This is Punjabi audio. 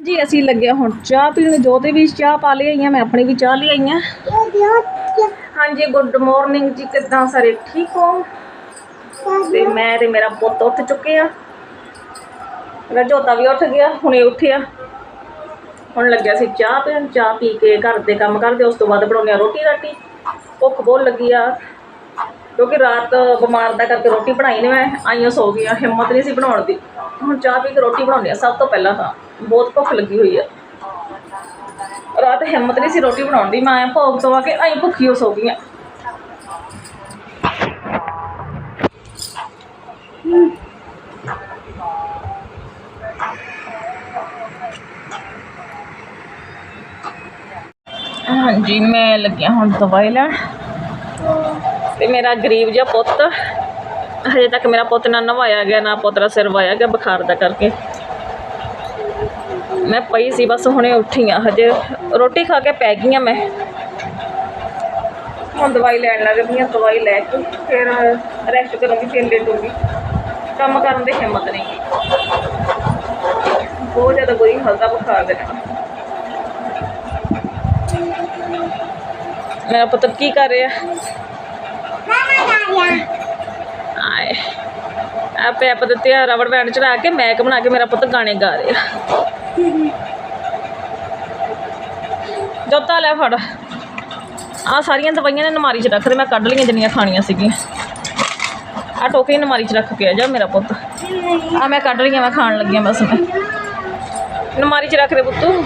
ਜੀ, ਅਸੀਂ ਲੱਗਿਆ ਹੁਣ ਚਾਹ ਪੀਣ। ਜੋਤੇ ਵੀ ਚਾਹ ਪਾ ਲਈ ਆਈਆਂ ਮੈਂ ਆਪਣੀ ਵੀ ਚਾਹ ਲਈ ਆਈਆਂ ਹਾਂਜੀ ਗੁੱਡ ਮਾਰਨਿੰਗ ਜੀ, ਕਿੱਦਾਂ ਸਾਰੇ? ਠੀਕ ਹੋ? ਤੇ ਮੈਂ ਤੇ ਮੇਰਾ ਪੁੱਤ ਉੱਠ ਚੁੱਕੇ ਆ। ਮੇਰਾ ਜੋਤਾ ਵੀ ਉੱਠ ਗਿਆ, ਹੁਣੇ ਉੱਠਿਆ। ਹੁਣ ਲੱਗਿਆ ਸੀ ਚਾਹ ਪੀਣ, ਚਾਹ ਪੀ ਕੇ ਘਰ ਦੇ ਕੰਮ ਕਰਦੇ, ਉਸ ਤੋਂ ਬਾਅਦ ਬਣਾਉਂਦੇ ਆ ਰੋਟੀ ਰਾਟੀ। ਭੁੱਖ ਬਹੁਤ ਲੱਗੀ ਆ, ਕਿਉਂਕਿ ਰਾਤ ਬਿਮਾਰ ਦਾ ਕਰਕੇ ਰੋਟੀ ਬਣਾਈ ਨੇ ਮੈਂ, ਆਈਆਂ ਸੋ ਗਈਆਂ, ਹਿੰਮਤ ਨਹੀਂ ਸੀ ਬਣਾਉਣ ਦੀ। ਹੁਣ ਚਾਹ ਪੀ ਕੇ ਰੋਟੀ ਬਣਾਉਂਦੇ ਆ, ਸਭ ਤੋਂ ਪਹਿਲਾਂ ਤਾਂ। ਬਹੁਤ ਭੁੱਖ ਲੱਗੀ ਹੋਈ ਆ। ਰਾਤ ਹਿੰਮਤ ਨਹੀਂ ਸੀ ਰੋਟੀ ਬਣਾਉਣ ਦੀ, ਮੈਂ ਭੋਗ ਸਵਾ ਕੇ ਆਈ ਭੁੱਖੀ ਹੋ ਸੋ ਗਈਆਂ ਹਾਂਜੀ, ਮੈਂ ਲੱਗਿਆ ਹੁਣ ਦਵਾਈ ਲੈਣ। ਤੇ ਮੇਰਾ ਗਰੀਬ ਜਿਹਾ ਪੁੱਤ, ਹਜੇ ਤੱਕ ਮੇਰਾ ਪੁੱਤ ਨਾ ਨਵਾਇਆ ਗਿਆ, ਨਾ ਪੁੱਤ ਦਾ ਸਿਰ ਵਾਇਆ ਗਿਆ ਬੁਖਾਰ ਦਾ ਕਰਕੇ। ਮੈਂ ਪਈ ਸੀ ਬਸ ਹੁਣੇ ਉੱਠੀ ਆ। ਹਜੇ ਰੋਟੀ ਖਾ ਕੇ ਪੈ ਗਈ ਆ ਮੈਂ। ਹੁਣ ਦਵਾਈ ਲੈਣ ਲੱਗਦੀ ਆ ਦਵਾਈ ਲੈ ਕੇ ਫਿਰ ਰੈਸਟ ਕਰੂੰਗੀ ਫਿਰ ਲੇਟੂੰਗੀ ਕੰਮ ਕਰਨ ਦੀ ਹਿੰਮਤ ਨਹੀਂ ਬਹੁਤ ਜ਼ਿਆਦਾ ਬੁਰੀ ਹਾਲਤ ਆ ਬੁਖਾਰ ਦੇ ਨਾਲ। ਮੇਰਾ ਪੁੱਤ ਕੀ ਕਰ ਰਿਹਾ। ਆਏ। ਆਪੇ ਆਪ ਦੇ ਤੇ ਰਬੜ ਬੈਂਡ ਚੜਾ ਕੇ ਮੈਕ ਬਣਾ ਕੇ ਮੇਰਾ ਪੁੱਤ ਗਾਣੇ ਗਾ ਰਿਹਾ। ਜੋਤਾ ਲੈ ਫੜ। ਆ ਸਾਰੀਆਂ ਦਵਾਈਆਂ ਨੇ ਨਮਾਰੀ 'ਚ ਰੱਖ ਦੇ ਮੈਂ ਕੱਢ ਲਈਆਂ ਜਿੰਨੀਆਂ ਖਾਣੀਆਂ ਸੀਗੀਆਂ। ਆ ਟੋਕਰੀ ਨਮਾਰੀ 'ਚ ਰੱਖ ਕੇ ਆ ਜਾ ਮੇਰਾ ਪੁੱਤ। ਆ ਮੈਂ ਕੱਢ ਲਈਆਂ, ਮੈਂ ਖਾਣ ਲੱਗੀਆਂ ਬਸ ਮੈਂ। ਨਮਾਰੀ 'ਚ ਰੱਖ ਦੇ ਪੁੱਤੂ